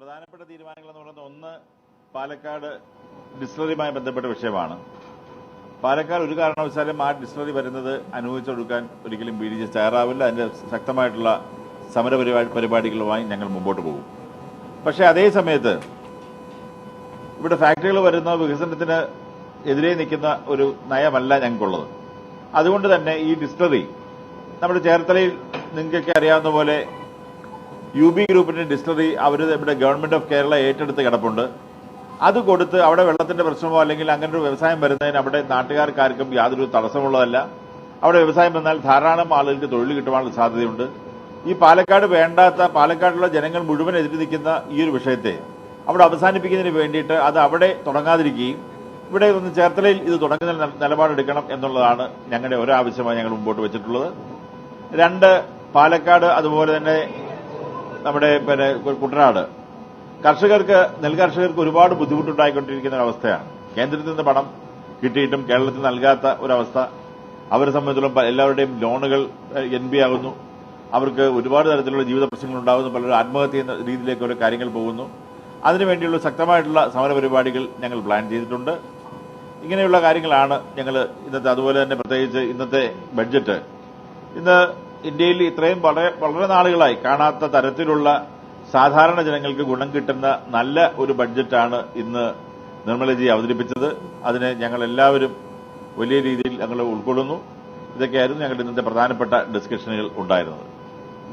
പ്രധാനപ്പെട്ട തീരുമാനങ്ങൾ എന്ന് പറയുന്നത് ഒന്ന് പാലക്കാട് ഡിസ്റ്റിലറിയുമായി ബന്ധപ്പെട്ട വിഷയമാണ്. പാലക്കാട് ഒരു കാരണവശാലും ആ ഡിസ്റ്റിലറി വരുന്നത് അനുഭവിച്ചെടുക്കാൻ ഒരിക്കലും ബി ഡി ജെ തയ്യാറാവില്ല. അതിന്റെ ശക്തമായിട്ടുള്ള സമര പരിപാടി പരിപാടികളുമായി ഞങ്ങൾ മുമ്പോട്ട് പോകും. പക്ഷേ അതേ സമയത്ത് ഇവിടെ ഫാക്ടറികൾ വരുന്ന വികസനത്തിന് എതിരെ നിൽക്കുന്ന ഒരു നയമല്ല ഞങ്ങൾക്കുള്ളത്. അതുകൊണ്ട് തന്നെ ഈ ഡിസ്റ്റിലറി നമ്മുടെ ചേർത്തലയിൽ നിങ്ങൾക്കൊക്കെ അറിയാവുന്ന പോലെ യു ബി ഗ്രൂപ്പിന്റെ ഡിസ്റ്റിലറി അവർ ഇവിടെ ഗവൺമെന്റ് ഓഫ് കേരള ഏറ്റെടുത്ത് കിടപ്പുണ്ട്. അത് കൊടുത്ത് അവിടെ വെള്ളത്തിന്റെ പ്രശ്നമോ അല്ലെങ്കിൽ അങ്ങനെ ഒരു വ്യവസായം വരുന്നതിന് അവിടെ നാട്ടുകാർക്കാർക്കും യാതൊരു തടസ്സമുള്ളതല്ല. അവിടെ വ്യവസായം വന്നാൽ ധാരാളം ആളുകൾക്ക് തൊഴിൽ കിട്ടുവാനുള്ള സാധ്യതയുണ്ട്. ഈ പാലക്കാട് വേണ്ടാത്ത പാലക്കാടുള്ള ജനങ്ങൾ മുഴുവൻ എതിര് നിൽക്കുന്ന ഈ ഒരു വിഷയത്തെ അവിടെ അവസാനിപ്പിക്കുന്നതിന് വേണ്ടിയിട്ട് അത് അവിടെ തുടങ്ങാതിരിക്കുകയും ഇവിടെ ഒന്ന് ചേർത്തലയിൽ ഇത് തുടങ്ങുന്ന നില- നിലപാടെടുക്കണം എന്നുള്ളതാണ് ഞങ്ങളുടെ ഒരാവശ്യമായി ഞങ്ങൾ മുമ്പോട്ട് വെച്ചിട്ടുള്ളത്. രണ്ട് പാലക്കാട് അതുപോലെ തന്നെ നമ്മുടെ പിന്നെ കുട്ടനാട്. കർഷകർക്ക് നെൽകർഷകർക്ക് ഒരുപാട് ബുദ്ധിമുട്ടുണ്ടായിക്കൊണ്ടിരിക്കുന്ന ഒരവസ്ഥയാണ് കേന്ദ്രത്തിൽ നിന്ന് പണം കിട്ടിയിട്ടും കേരളത്തിൽ നൽകാത്ത ഒരവസ്ഥ. അവരെ സംബന്ധിച്ചിടത്തോളം എല്ലാവരുടെയും ലോണുകൾ എൻ ബി ആകുന്നു. അവർക്ക് ഒരുപാട് തരത്തിലുള്ള ജീവിത പ്രശ്നങ്ങൾ ഉണ്ടാകുന്നു പലരും ആത്മഹത്യ ചെയ്യുന്ന രീതിയിലേക്ക് ഓരോ കാര്യങ്ങൾ പോകുന്നു. അതിനുവേണ്ടിയുള്ള ശക്തമായിട്ടുള്ള സമര പരിപാടികൾ ഞങ്ങൾ പ്ലാൻ ചെയ്തിട്ടുണ്ട്. ഇങ്ങനെയുള്ള കാര്യങ്ങളാണ് ഞങ്ങൾ ഇന്നത്തെ അതുപോലെ തന്നെ പ്രത്യേകിച്ച് ഇന്നത്തെ ബഡ്ജറ്റ്. ഇന്ന് ഇന്ത്യയിൽ ഇത്രയും വളരെ വളരെ നാളുകളായി കാണാത്ത തരത്തിലുള്ള സാധാരണ ജനങ്ങൾക്ക് ഗുണം കിട്ടുന്ന നല്ല ഒരു ബഡ്ജറ്റാണ് ഇന്ന് നിർമ്മലജി അവതരിപ്പിച്ചത്. അതിനെ ഞങ്ങൾ എല്ലാവരും വലിയ രീതിയിൽ ഞങ്ങൾ ഉൾക്കൊള്ളുന്നു. ഇതൊക്കെയായിരുന്നു ഞങ്ങളുടെ ഇന്നത്തെ പ്രധാനപ്പെട്ട ഡിസ്കഷനുകൾ ഉണ്ടായിരുന്നത്.